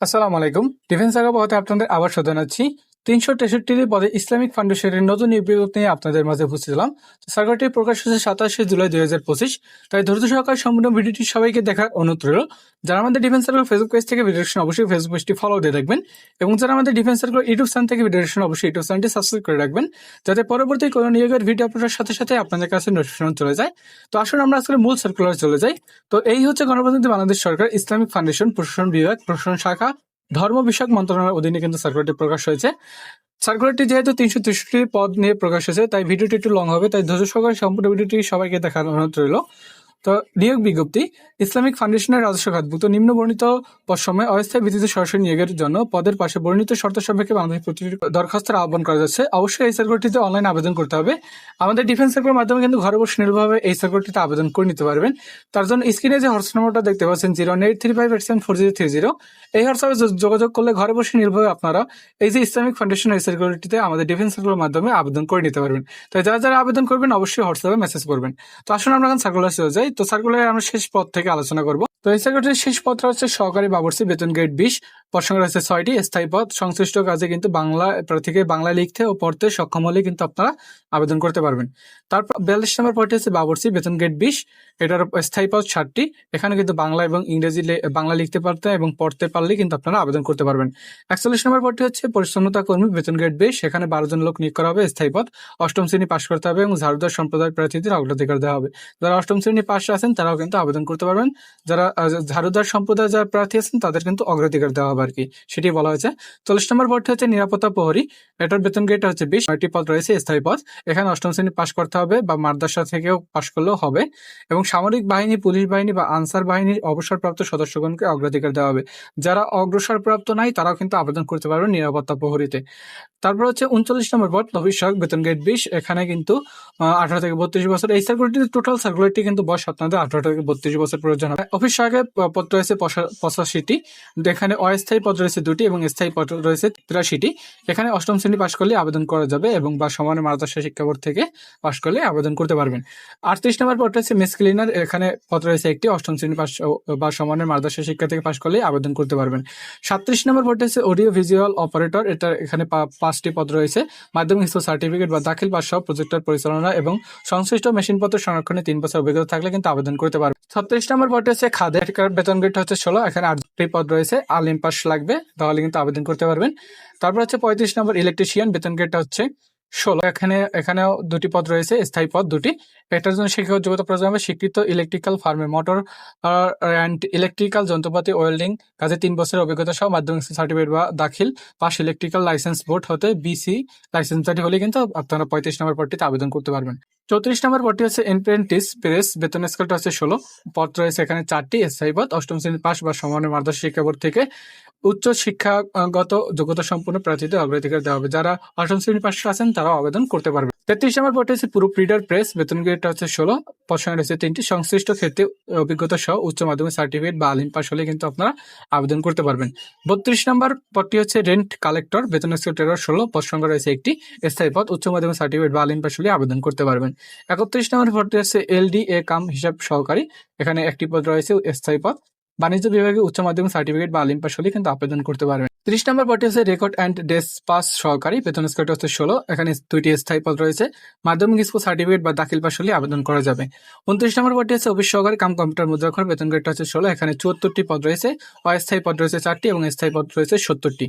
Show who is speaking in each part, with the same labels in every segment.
Speaker 1: আসসালামু আলাইকুম। ডিফেন্স আগা পথে আপনাদের আবার জানাচ্ছি তিনশো তেষট্টি পদে ইসলামিক ফাউন্ডেশনের নতুন বিজ্ঞপ্তি নিয়ে আপনাদের মাঝে উপস্থিত হলাম। সার্কুলারটি প্রকাশ হয়েছে সাতাশে জুলাই দুই হাজার পঁচিশ। তাই ধৈর্য সহকারে সম্পূর্ণ ভিডিওটি সবাইকে দেখার অনুরোধ রইল। যারা আমাদের ডিফেন্স সার্কুলার ফেসবুক পেজ থেকে ভিডিও অবশ্যই ফেসবুক পেজটি ফলো দিয়ে রাখবেন এবং যারা আমাদের ডিফেন্স সার্কুলার ইউটিউব চ্যানেল থেকে ভিডিও অবশ্যই ইউটিউব চ্যানেলটি সাবস্ক্রাইব করে রাখবেন। যাতে পরবর্তী কোনো নিয়োগের ভিডিও আপলোডের সাথে সাথে আপনাদের কাছে নোটিফিকেশন চলে যায়। তো আসলে আমরা আজকে মূল সার্কুলার চলে যাই। তো এই হচ্ছে গণপ্রজাতন্ত্রী বাংলাদেশ সরকার ইসলামিক ফাউন্ডেশন প্রশাসন বিভাগ, প্রশাসন শাখা ধর্ম বিষয়ক মন্ত্রণালয়ের অধীনে কিন্তু সার্কুলারটি প্রকাশ হয়েছে। সার্কুলারটি যেহেতু তিনশো তেষট্টি পদ নিয়ে প্রকাশ হয়েছে, তাই ভিডিওটি একটু লং হবে, তাই ধৈর্য সহকারে সম্পূর্ণ ভিডিওটি সবাইকে দেখানো রইল। তো নিয়োগ বিজ্ঞপ্তি, ইসলামিক ফাউন্ডেশনের রাজস্ব খাতভুক্ত নিম্ন বর্ণিত সময় অস্থায়ী ভিত্তিতে সরাসরি নিয়োগের জন্য পদের পাশে বর্ণিত শর্ত সাপেক্ষে বাংলাদেশ প্রতিটি দরখাস্তের আহ্বান করা যাচ্ছে। অবশ্যই এই সার্কুলারটিতে অনলাইন আবেদন করতে হবে। আমাদের ডিফেন্স সার্কুলার মাধ্যমে কিন্তু ঘরে বসে নির্ভরভাবে এই সার্কুলারটিতে আবেদন করে নিতে পারবেন। তার জন্য স্ক্রিনে যে হোয়াটসঅ্যাপ নম্বরটা দেখতে পাচ্ছেন zero eight three five eight seven four zero three zero এই হোয়াটসঅ্যাপে যোগাযোগ করলে ঘরে বসে নির্ভয়ে আপনারা এই যে ইসলামিক ফাউন্ডেশন এই সার্কুলারটিতে আমাদের ডিফেন্স সার্কুলার মাধ্যমে আবেদন করে নিতে পারবেন। তাই যারা যারা আবেদন করবেন, অবশ্যই হোয়াটসঅ্যাপে মেসেজ করবেন। তো আসলে আমরা এখন সার্কুলার চলে যাই। তো সার্কুলারে আমরা শেষ পথ থেকে আলোচনা করব। তো এই সার্কুলারের শেষ পদটা হচ্ছে সহকারী বাবরসি বেতন গ্রেড বিশ। পদ সংখ্যা রয়েছে ছয়টি, স্থায়ী পদ, সংশ্লিষ্ট কাজে কিন্তু বাংলা প্রার্থীকে বাংলা লিখতে ও পড়তে সক্ষম হলে কিন্তু আপনারা আবেদন করতে পারবেন। তারপর বিয়াল্লিশ নম্বর পদটি হচ্ছে বাবরসি বেতন গেট বিশ। এটার স্থায়ী পদ ষাটটি। এখানে কিন্তু বাংলা এবং ইংরেজি বাংলা লিখতে পারতে এবং পড়তে পারলে কিন্তু আপনারা আবেদন করতে পারবেন। একচল্লিশ নম্বর পদটি হচ্ছে পরিচ্ছন্নতা কর্মী, বেতন গেট বিশ। সেখানে বারো জন লোক নিয়োগ করা হবে, স্থায়ী পদ। অষ্টম শ্রেণি পাশ করতে হবে এবং ঝাড়ুদার সম্প্রদায়ের প্রার্থীদের অগ্রাধিকার দেওয়া হবে। যারা অষ্টম শ্রেণি পাশ আছেন, তারাও কিন্তু আবেদন করতে পারবেন। যারা ঝাড়ুদার সম্প্রদায়ের যারা প্রার্থী আছেন, তাদের কিন্তু অগ্রাধিকার দেওয়া হবে। আর কি সেটি বলা হয়েছে। চল্লিশ নম্বর পদটি হচ্ছে নিরাপত্তা প্রহরী। এটার বেতন গেট হচ্ছে বিশ। নয়টি পদ রয়েছে, স্থায়ী পদ। এখানে অষ্টম শ্রেণি পাশ করতে হবে বা মাদ্রাসা থেকেও পাশ করলেও হবে। এবং সামরিক বাহিনী, পুলিশ বাহিনী বা আনসার বাহিনীর অবসরপ্রাপ্ত সদস্যগণকে অগ্রাধিকার দেওয়া হবে। যারা অগ্রসরপ্রাপ্ত নাই, তারাও কিন্তু আবেদন করতে পারবেন নিরাপত্তা প্রহরীতে। তারপর হচ্ছে উনচল্লিশ নম্বর পদ ভবিষ্যৎ বেতন গেট বিশ। এখানে কিন্তু আঠারো থেকে বত্রিশ বছর। এই সার্কুলারটি টোটাল সার্কুলারটি কিন্তু বয়স আপনাদের আঠারো থেকে বত্রিশ বছর প্রয়োজন হবে। অফিস সহায়কের প- পদ রয়েছে পঁচাশিটি। এখানে অস্থায়ী পদ রয়েছে দুটি এবং স্থায়ী পদ রয়েছে তিরাশিটি। এখানে অষ্টম শ্রেণি পাশ করলে আবেদন করা যাবে এবং বা সমানের মাদ্রাসা শিক্ষা বোর্ড থেকে পাশ করলে আবেদন করতে পারবেন। আটত্রিশ নম্বর পদ রয়েছে মেস ক্লিনার এখানে পদ রয়েছে একটি, অষ্টম শ্রেণি পাশ বা সমানের মাদ্রাসা শিক্ষা থেকে পাশ করলে আবেদন করতে পারবেন। সাতত্রিশ নম্বর পদ রয়েছে অডিও ভিজুয়াল অপারেটর এটা এখানে পাঁচটি পদ রয়েছে। মাধ্যমিক স্তর সার্টিফিকেট বা দাখিল পাস সহ প্রজেক্টর পরিচালনা এবং সংশ্লিষ্ট মেশিনপত্র সংরক্ষণে তিন বছর অভিজ্ঞতা থাকলে কিন্তু আবেদন করতে পারবেন। ছত্রিশ নম্বর পদটি হচ্ছে খাদে এটার বেতন গ্রেড হচ্ছে ষোলো, এখানে আটটি পদ রয়েছে, আলিম পাস লাগবে, তাহলে কিন্তু আবেদন করতে পারবেন। তারপর হচ্ছে পঁয়ত্রিশ নম্বর ইলেকট্রিশিয়ান বেতন গ্রেডটা হচ্ছে ষোলো। এখানে, এখানেও দুটি পদ রয়েছে, স্থায়ী পদ দুটি। এটার জন্য শিক্ষক যোগ্যতা প্রয়োজন হবে স্বীকৃত ইলেকট্রিক্যাল ফার্মে মোটর অ্যান্ড ইলেকট্রিক্যাল যন্ত্রপাতি ওয়েল্ডিং কাজে তিন বছরের অভিজ্ঞতা সহ মাধ্যমিক সার্টিফিকেট বা দাখিল। পাশ ইলেকট্রিক্যাল লাইসেন্স বোর্ড হতে বিসি লাইসেন্সটি হলে কিন্তু আপনারা পঁয়ত্রিশ নম্বর পদটিতে আবেদন করতে পারবেন। চৌত্রিশ নম্বর পদটি হচ্ছে এনপ্রেন্টিস প্রেস বেতন স্কেলটা হচ্ছে ষোলো। পদ রয়েছে এখানে চারটি স্থায়ী পদ, অষ্টম শ্রেণির পাশ বা সমানের মাদ্রাসা শিক্ষা বোর্ড থেকে উচ্চ শিক্ষাগত যোগ্যতা সম্পন্ন প্রার্থীদের অগ্রাধিকার দেওয়া হবে। যারা অষ্টম শ্রেণির পাশে আছেন, তারাও আবেদন করতে পারবে তেত্রিশ নম্বর পদটি হচ্ছে পুরো রিডার প্রেস বেতন গ্রেডটা হচ্ছে ষোলো। পছন্দ রয়েছে তিনটি। সংশ্লিষ্ট ক্ষেত্রে অভিজ্ঞতা সহ উচ্চ মাধ্যমিক সার্টিফিকেট বা আলিম পাস হলে কিন্তু আপনারা আবেদন করতে পারবেন। বত্রিশ নম্বর পদটি হচ্ছে রেন্ট কালেক্টর বেতন স্কেল ষোলো। সংখ্যা রয়েছে একটি স্থায়ী পদ। উচ্চ মাধ্যমিক সার্টিফিকেট বা আলিম পাস হলে আবেদন করতে পারবেন। একত্রিশ নম্বর পদটি হচ্ছে এলডি এ কাম হিসাব সহকারী। এখানে একটি পদ রয়েছে স্থায়ী পদ। বাণিজ্য বিভাগে উচ্চ মাধ্যমিক সার্টিফিকেট বা আলিম পাস হলে কিন্তু আবেদন করতে পারবেন। ত্রিশ নম্বর পদটি হচ্ছে রেকর্ড অ্যান্ড ডেস্ক পাস সহকারী। বেতন স্কেলটা হচ্ছে ষোলো। এখানে দুইটি স্থায়ী পদ রয়েছে। মাধ্যমিক স্কুল সার্টিফিকেট বা দাখিল পাস হলে আবেদন করা যাবে। উনত্রিশ নম্বর পদটি হচ্ছে অফিস সহকারী, কাম কম্পিউটার মুদ্রাক্ষর। বেতন গ্রেডটা হচ্ছে ষোলো। এখানে চুয়াত্তরটি পদ রয়েছে। অস্থায়ী পদ রয়েছে চারটি এবং স্থায়ী পদ রয়েছে সত্তরটি।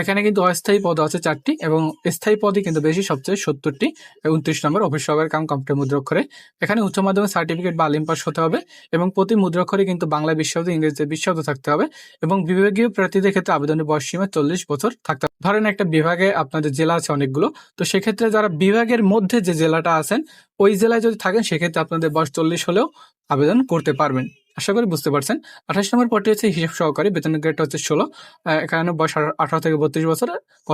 Speaker 1: এখানে কিন্তু অস্থায়ী পদ আছে চারটি এবং স্থায়ী পদই কিন্তু বেশি, সবচেয়ে সত্তরটি। উনত্রিশ নম্বর অফিস সহকারী, কাম কম্পিউটার মুদ্রাক্ষরে। এখানে উচ্চ মাধ্যমিক সার্টিফিকেট বা আলিম পাস হতে হবে এবং প্রতি মুদ্রাক্ষরে কিন্তু বাংলা বিশ্বব্দ ইংরেজিতে বিশ্বব্দ থাকতে হবে এবং বিভাগীয় প্রার্থীদের ক্ষেত্রে আবেদনের বয়স সীমা চল্লিশ বছর থাকতে ধরেন একটা বিভাগে আপনাদের জেলা আছে অনেকগুলো, তো সেক্ষেত্রে যারা বিভাগের মধ্যে যে জেলাটা আছেন, ওই জেলায় যদি থাকেন, সেক্ষেত্রে আপনাদের বয়স চল্লিশ হলেও আবেদন করতে পারবেন। আশা করি বুঝতে পারছেন। আঠাশ নম্বর পদটি হচ্ছে হিসাব সহকারী, বেতন গ্রেডটা হচ্ছে ষোলো। এখানে বয়স আঠারো থেকে বত্রিশ বছর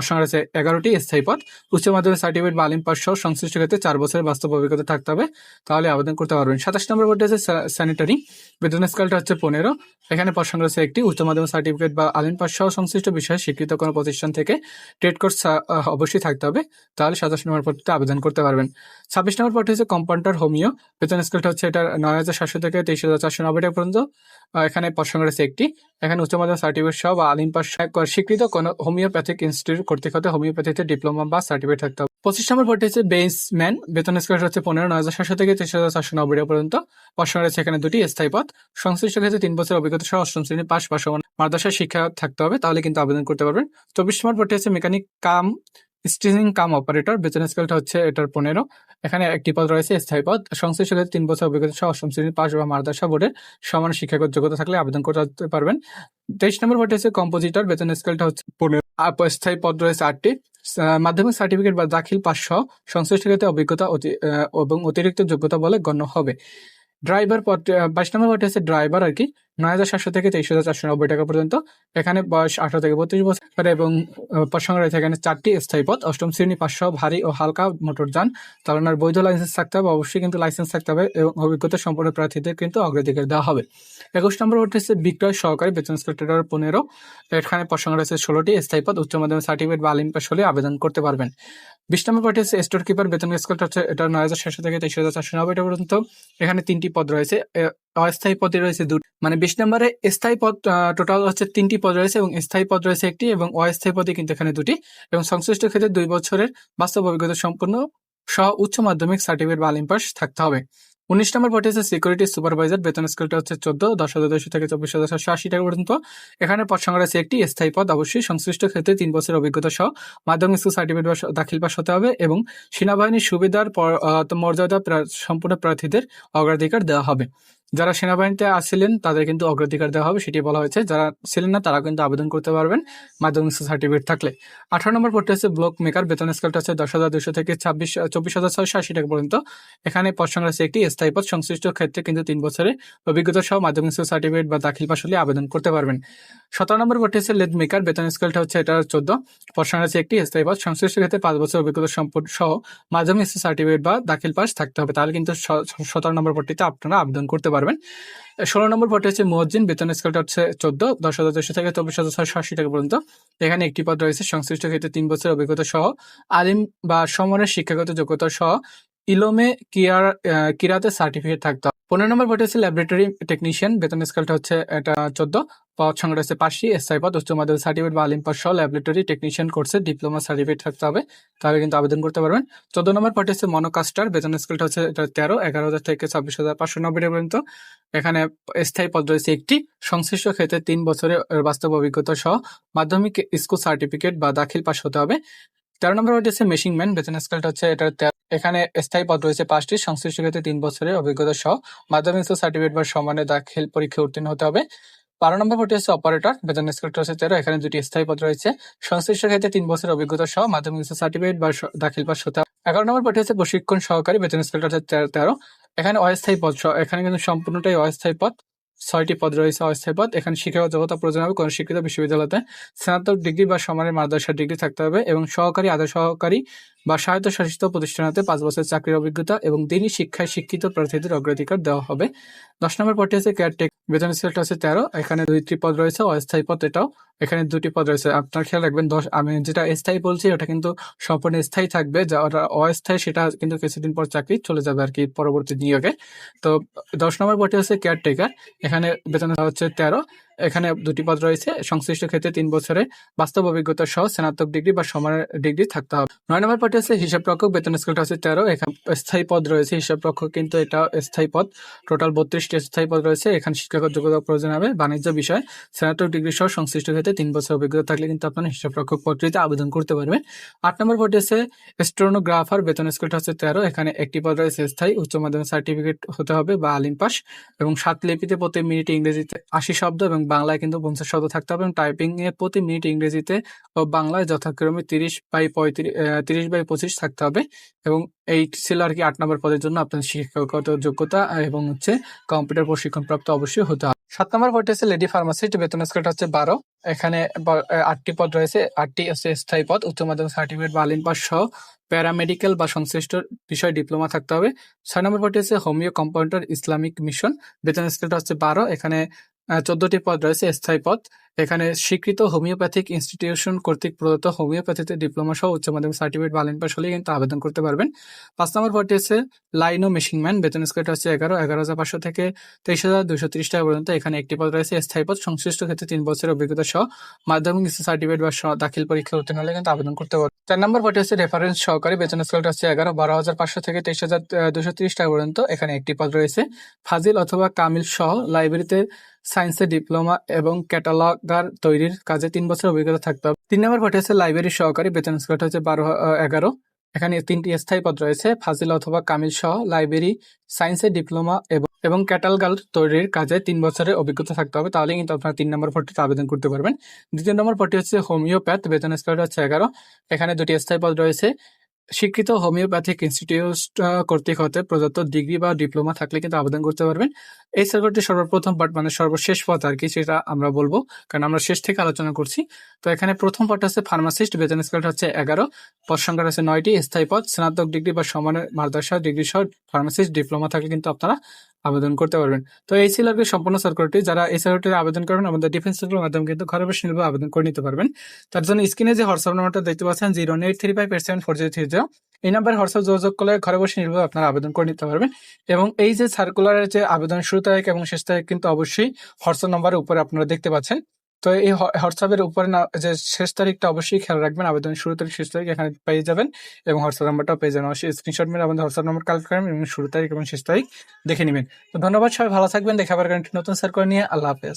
Speaker 1: সংখ্যা রয়েছে এগারোটি স্থায়ী পদ। উচ্চ মাধ্যমিক সার্টিফিকেট বা আলিম পাস সহ সংশ্লিষ্ট ক্ষেত্রে চার বছরের বাস্তব অভিজ্ঞতা থাকতে হবে। তাহলে আবেদন করতে পারবেন। সাতাশ নম্বর পদটি হচ্ছে স্যানিটারি বেতন স্কেলটা হচ্ছে পনেরো। এখানে সংখ্যা রয়েছে একটি, উচ্চ মাধ্যমিক সার্টিফিকেট বা আলিম পাস সহ সংশ্লিষ্ট বিষয়ে স্বীকৃত কোনো প্রতিষ্ঠান থেকে ট্রেড কোর্স অবশ্যই থাকতে হবে। তাহলে সাতাশ নম্বর পদটিতে আবেদন করতে পারবেন। ছাব্বিশ নম্বর পদটি হচ্ছে কম্পাউন্ডার হোমিও বেতন স্কেলটা হচ্ছে এটা নয় হাজার সাতশো থেকে তেইশ হাজার চারশো নব্বই পর্যন্ত এখানে সংখ্যা রয়েছে একটি। এখানে উচ্চ মাধ্যমিক সার্টিফিকেট সহ বা আলিম পাস স্বীকৃত কোনো হোমিওপ্যাথিক ইনস্টিটিউট কর্তৃক হতে হোমিওপ্যাথিতে ডিপ্লোমা বা সার্টিফিকেট থাকতে হবে। পঁচিশ নম্বর পদটি হচ্ছে বেসম্যান বেতন স্কেল হচ্ছে পনেরো, নয় হাজার সাতশো থেকে তেইশ হাজার চারশো নব্বই পর্যন্ত। পদ রয়েছে এখানে দুটি স্থায়ী পদ। সংশ্লিষ্ট ক্ষেত্রে তিন বছর অভিজ্ঞতা সহ অষ্টম শ্রেণি পাশ সমান মাদ্রাসার শিক্ষা থাকতে হবে, তাহলে কিন্তু আবেদন করতে পারবেন। চব্বিশ নম্বর পদটি হচ্ছে mechanic cum stitching cum operator বেতন স্কেলটা হচ্ছে এটার পনেরো। এখানে একটি পদ রয়েছে, স্থায়ী পদ। সংশ্লিষ্ট ক্ষেত্রে তিন বছর অভিজ্ঞতা সহ অষ্টম শ্রেণির পাশ বা মাদ্রাসা বোর্ডের সমান শিক্ষাগত যোগ্যতা থাকলে আবেদন করতে পারবেন। তেইশ নম্বর পদটি হচ্ছে কম্পোজিটর বেতন স্কেলটা হচ্ছে পনেরো। স্থায়ী পদ রয়েছে আটটি। মাধ্যমিক সার্টিফিকেট বা দাখিল পাস সহ সংশ্লিষ্ট ক্ষেত্রে অভিজ্ঞতা এবং অতিরিক্ত যোগ্যতা বলে গণ্য হবে। ড্রাইভার পদ বাইশ নম্বর পদটি হচ্ছে ড্রাইভার আর কি। নয় হাজার সাতশো থেকে তেইশ হাজার চারশো নব্বই টাকা পর্যন্ত। এখানে বয়স আঠারো থেকে বত্রিশ বছর এবং সংখ্যা রয়েছে এখানে চারটি স্থায়ী পদ অষ্টম শ্রেণি পাঁচশো, ভারী ও হালকা মোটর যান। চালানোর বৈধ লাইসেন্স থাকতে হবে, অবশ্যই কিন্তু লাইসেন্স থাকতে হবে এবং অভিজ্ঞতা সম্পন্ন প্রার্থীদের কিন্তু অগ্রাধিকার দেওয়া হবে। একুশ নম্বর পদটি হচ্ছে বিক্রয় সহকারী বেতন স্কেলেটার পনেরো। এখানে সংখ্যা রয়েছে ষোলোটি স্থায়ী পদ উচ্চ মাধ্যমিক সার্টিফিকেট বা আলিম পাস হলে আবেদন করতে পারবেন। বিশ নম্বর পয়েন্ট হচ্ছে স্টোর কিপার বেতন স্কেলটা হচ্ছে, এটা নয় হাজার ছয়শো থেকে তেইশ হাজার চারশো নব্বই টাকা পর্যন্ত। এখানে তিনটি পদ রয়েছে অস্থায়ী পদে রয়েছে দুটি। মানে বিশ নম্বরে স্থায়ী পদ টোটাল হচ্ছে তিনটি পদ রয়েছে এবং স্থায়ী পদ রয়েছে একটি এবং অস্থায়ী পদে কিন্তু এখানে দুটি। এবং সংশ্লিষ্ট ক্ষেত্রে দুই বছরের বাস্তব অভিজ্ঞতা সম্পূর্ণ সহ উচ্চ মাধ্যমিক সার্টিফিকেট বা আলিম পাস থাকতে হবে। উনিশ নম্বর পয়েন্ট হচ্ছে সিকিউরিটি সুপারভাইজার বেতন স্কেলটা হচ্ছে চোদ্দ, দশ হাজার দুশো থেকে চব্বিশ হাজার সাতশো আশি টাকা পর্যন্ত। এখানে পদ সংখ্যা রয়েছে একটি স্থায়ী পদ, অবশ্যই সংশ্লিষ্ট ক্ষেত্রে তিন বছরের অভিজ্ঞতা সহ মাধ্যমিক স্কুল সার্টিফিকেট বা দাখিল পাশ হতে হবে এবং সেনাবাহিনীর সুবিধার মর্যাদা সম্পূর্ণ প্রার্থীদের অগ্রাধিকার দেওয়া হবে। যারা সেনাবাহিনীতে আসছিলেন তাদের কিন্তু অগ্রাধিকার দেওয়া হবে, সেটি বলা হয়েছে। যারা ছিলেন না, তারা কিন্তু আবেদন করতে পারবেন মাধ্যমিক সার্টিফিকেট থাকলে। আঠারো নম্বর পদটি হচ্ছে ব্লক মেকার বেতন স্কেলটা হচ্ছে দশ হাজার দুশো থেকে ছাব্বিশ, চব্বিশ হাজার ছয়শো আশি টাকা পর্যন্ত। এখানে পদ সংখ্যা একটি, স্থায়ী পদ সংশ্লিষ্ট ক্ষেত্রে কিন্তু তিন বছরের অভিজ্ঞতা সহ মাধ্যমিক সার্টিফিকেট বা দাখিল পাস হলে আবেদন করতে পারবেন। সতেরো নম্বর পদটি হচ্ছে লেদ মেকার বেতন স্কেলটা হচ্ছে এটা চোদ্দ। পদ সংখ্যা একটি, স্থায়ী পদ সংশ্লিষ্ট ক্ষেত্রে পাঁচ বছর অভিজ্ঞতা সম্পন্ন সহ মাধ্যমিক সার্টিফিকেট বা দাখিল পাশ থাকতে হবে। তাহলে কিন্তু সতেরো নম্বর পদটিতে আপনারা আবেদন করতে পারবেন। ষোলো নম্বর পদটা হচ্ছে মোয়াজ্জিন, বেতন স্কেলটা হচ্ছে চোদ্দ, দশ হাজার দুশো থেকে চব্বিশ হাজার আশি টাকা পর্যন্ত। এখানে একটি পদ রয়েছে সংশ্লিষ্ট ক্ষেত্রে তিন বছর অভিজ্ঞতা সহ, আলিম বা সমরের শিক্ষাগত যোগ্যতা সহ ইলোমে কিয়ার কিরাতে সার্টিফিকেট থাকতে। হবে পনেরো নম্বর পদটি হচ্ছে ল্যাবরেটরি টেকনিশিয়ান বেতন স্কেলটা হচ্ছে এটা চোদ্দ, পদ সংখ্যা রয়েছে পাঁচটি এসআই পদ, উচ্চ মাধ্যমিক সার্টিফিকেট বা আলিম পাস সহ ল্যাবরেটরি টেকনিশিয়ান কোর্সে ডিপ্লোমা সার্টিফিকেট থাকতে হবে, তাহলে কিন্তু আবেদন করতে পারবেন। চোদ্দ নম্বর পদটি হচ্ছে মনোকাস্টার বেতন স্কেলটা হচ্ছে এটা তেরো, এগারো হাজার থেকে ছাব্বিশ হাজার পাঁচশো নব্বই পর্যন্ত। এখানে স্থায়ী পদ রয়েছে একটি, সংশ্লিষ্ট ক্ষেত্রে তিন বছরের বাস্তব অভিজ্ঞতা সহ মাধ্যমিক স্কুল সার্টিফিকেট বা দাখিল পাস হতে হবে। তেরো নম্বর হচ্ছে মেশিং ম্যান বেতন স্কেলটা হচ্ছে এটা এখানে স্থায়ী পদ রয়েছে পাঁচটি, সংশ্লিষ্ট ক্ষেত্রে তিন বছরের অভিজ্ঞতা সহ মাধ্যমিক সার্টিফিকেট বা সমানে দাখিল পরীক্ষা উত্তীর্ণ হতে হবে। বারো নম্বর পদটি হচ্ছে অপারেটর বেতন স্কেলটা হচ্ছে তেরো, এখানে দুটি স্থায়ী পদ রয়েছে। সংশ্লিষ্ট ক্ষেত্রে তিন বছরের অভিজ্ঞতা সহ মাধ্যমিক সার্টিফিকেট বা দাখিল পাস হতে হবে। এগারো নম্বর পদটি হচ্ছে প্রশিক্ষণ সহকারী, বেতন স্কেলটা হচ্ছে তেরো- এখানে অস্থায়ী পদ এখানে কিন্তু সম্পূর্ণটাই অস্থায়ী পদ। ছয়টি পদ রয়েছে অস্থায়ী পদ। এখানে শিক্ষাগত যোগ্যতা প্রয়োজন হবে কোন শিক্ষিত বিশ্ববিদ্যালয়তে স্নাতক ডিগ্রি বা সমানের মাদ্রাসা ডিগ্রি থাকতে হবে এবং সহকারী, আধা সহকারী বা স্বায়ত্তশাসিত প্রতিষ্ঠানতে পাঁচ বছর চাকরির অভিজ্ঞতা এবং দিনই শিক্ষায় শিক্ষিত প্রার্থীদের অগ্রাধিকার দেওয়া হবে। দশ নম্বর পদটি হচ্ছে কেয়ারটেক বেতন স্কেলটা হচ্ছে তেরো, এখানে দুইটি পদ রয়েছে, অস্থায়ী পদ এটাও। এখানে দুটি পদ রয়েছে। আপনার খেয়াল রাখবেন, দশ, আমি যেটা স্থায়ী বলছি, ওটা কিন্তু সম্পূর্ণ স্থায়ী থাকবে। যা ওটা অস্থায়ী, সেটা কিন্তু কিছুদিন পর চাকরি চলে যাবে আর কি পরবর্তী নিয়োগে। তো দশ নম্বর পদটি হচ্ছে কেয়ারটেকার এখানে বেতন হচ্ছে তেরো এখানে দুটি পদ রয়েছে। সংশ্লিষ্ট ক্ষেত্রে তিন বছরে বাস্তব অভিজ্ঞতা সহ স্নাতক ডিগ্রি বা সমানের ডিগ্রি থাকতে হবে। নয় নম্বর পদটি হচ্ছে হিসাব রক্ষক, বেতন স্কেলটা হচ্ছে তেরো। এখানে স্থায়ী পদ রয়েছে, হিসাব রক্ষক, কিন্তু এটা স্থায়ী পদ। টোটাল বত্রিশটি স্থায়ী পদ রয়েছে। এখানে শিক্ষাগত যোগ্যতা প্রয়োজন হবে। বাণিজ্য বিষয়, স্নাতক ডিগ্রি সহ সংশ্লিষ্ট ক্ষেত্রে তিন বছর অভিজ্ঞতা থাকলে কিন্তু আপনার হিসাব রক্ষক পদটিতে আবেদন করতে পারবেন। আট নম্বর পদটি হচ্ছে স্টোনোগ্রাফার, বেতন স্কেলটা হচ্ছে তেরো। এখানে একটি পদ রয়েছে স্থায়ী, উচ্চ মাধ্যমিক সার্টিফিকেট হতে হবে বা আলিম পাস এবং সাত লিপিতে প্রতি মিনিটে ইংরেজিতে আশি শব্দ এবং বাংলায় কিন্তু পঞ্চাশ শব্দ থাকতে হবে এবং টাইপিং এ প্রতি মিনিট ইংরেজিতে ও বাংলায় যথাক্রমে তিরিশ বাই পঁয়ত্রিশ তিরিশ বাই পঁচিশ থাকতে হবে এবং এই ছিল আর কি আট নম্বর পদের জন্য আপনার শিক্ষাগত যোগ্যতা এবং হচ্ছে কম্পিউটার প্রশিক্ষণ প্রাপ্ত অবশ্যই হতে হবে। সাত নম্বর পদটি হচ্ছে লেডি ফার্মাসিস্ট বেতন স্কেলটা হচ্ছে বারো। এখানে আটটি পদ রয়েছে, আটটি হচ্ছে স্থায়ী পদ, উচ্চ মাধ্যমিক সার্টিফিকেট বা আলিম পাস সহ প্যারামেডিক্যাল বা সংশ্লিষ্ট বিষয় ডিপ্লোমা থাকতে হবে। ছয় নম্বর পদটি হচ্ছে হোমিও কম্পাউন্ডার ইসলামিক মিশন বেতন স্কেলটা হচ্ছে বারো। এখানে চোদ্দটি পদ রয়েছে স্থায়ী পদ। এখানে স্বীকৃত হোমিওপ্যাথিক ইনস্টিটিউশন কর্তৃক প্রদত্ত হোমিওপ্যাথিতে ডিপ্লোমা সহ উচ্চ মাধ্যমিক সার্টিফিকেট বা পাস হলেই কিন্তু আবেদন করতে পারবেন। পাঁচ নম্বর পদটি হচ্ছে লাইনো মেশিং ম্যান। বেতন স্কেল হচ্ছে এগারো এগারো হাজার পাঁচশো থেকে তেইশ হাজার দুশো ত্রিশ টাকা পর্যন্ত। এখানে একটি পদ রয়েছে স্থায়ী পদ। সংশ্লিষ্ট ক্ষেত্রে তিন বছরের অভিজ্ঞতা সহ মাধ্যমিক সার্টিফিকেট বা দাখিল পরীক্ষা উত্তীর্ণ হলে কিন্তু আবেদন করতে পারবেন। চার নম্বর পদটি হচ্ছে রেফারেন্স সহকারী। বেতন স্কেলটা হচ্ছে এগারো, বারো হাজার পাঁচশো থেকে তেইশ হাজার দুশো ত্রিশ টাকা পর্যন্ত। এখানে একটি পদ রয়েছে ফাজিল অথবা কামিল সহ লাইব্রেরিতে সায়েন্সের ডিপ্লোমা এবং ক্যাটালগার তৈরির কাজে তিন বছর অভিজ্ঞতা থাকতে হবে। তিন নম্বর পদে হচ্ছে লাইব্রেরি সহকারী বেতন স্কেল হচ্ছে বারো এগারো। এখানে তিনটি স্থায়ী পদ রয়েছে, ফাজিল অথবা কামিল সহ লাইব্রেরি সায়েন্সে ডিপ্লোমা এবং এবং ক্যাটালগাল তৈরির কাজে তিন বছরের অভিজ্ঞতা থাকতে হবে। তাহলে কিন্তু আপনারা তিন নম্বর পদটিতে আবেদন করতে পারবেন। দ্বিতীয় নম্বর পদটি হচ্ছে হোমিওপ্যাথ বেতন স্কেল হচ্ছে এগারো। এখানে দুটি স্থায়ী পদ রয়েছে স্বীকৃত হোমিওপ্যাথিক ইনস্টিটিউট কর্তৃক হতে প্রদত্ত ডিগ্রি বা ডিপ্লোমা থাকলে কিন্তু আবেদন করতে পারবেন। এই সার্কুলটি সর্বপ্রথম পার্ট মানে সর্বশেষ পথ আর কি সেটা আমরা বলব, কারণ আমরা শেষ থেকে আলোচনা করছি। তো এখানে প্রথম পদটা হচ্ছে ফার্মাসিস্ট বেতন স্কেলটা হচ্ছে এগারো, পদ সংখ্যা আছে নয়টি, স্থায়ী পদ, স্নাতক ডিগ্রি বা সমানের মাদ্রাসা, ডিগ্রি সহ ফার্মাসিস্ট ডিপ্লোমা থাকলে কিন্তু আপনারা আবেদন করতে পারবেন। তো এই ছিল সম্পূর্ণ সার্কুলটি যারা এই সার্কুলটির আবেদন করবেন, আমাদের ডিফেন্স সার্কুলের মাধ্যমে কিন্তু ঘরে বসে আবেদন করে নিতে পারবেন। তার জন্য স্ক্রিনে যে হোয়াটসঅ্যাপ নাম্বারটা দেখতে পাচ্ছেন zero eight three five eight seven four zero three zero এই নাম্বারে হোয়াটসঅ্যাপ যোগাযোগ করলে ঘরে বসে নির্ভর আপনারা আবেদন করে নিতে পারবেন। এবং এই যে সার্কুলারের যে আবেদন শুরু তারিখ এবং শেষ তারিখ কিন্তু অবশ্যই হোয়াটসঅ্যাপ নাম্বারের উপরে আপনারা দেখতে পাচ্ছেন। তো এই হোয়াটসঅ্যাপের উপরে না, যে শেষ তারিখটা অবশ্যই খেয়াল রাখবেন। আবেদন শুরু তারিখ, শেষ তারিখ এখানে পেয়ে যাবেন এবং হোয়াটসঅ্যাপ নাম্বারটাও পেয়ে যাবেন। অবশ্যই স্ক্রিনশট মেরে আমাদের হোয়াটসঅ্যাপ নাম্বার কালেক্ট করেন এবং শুরু তারিখ এবং শেষ তারিখ দেখে নেবেন। তো ধন্যবাদ, সবাই ভালো থাকবেন। দেখা পারবেন একটি নতুন সার্কুলার নিয়ে আল্লাহ হাফেজ।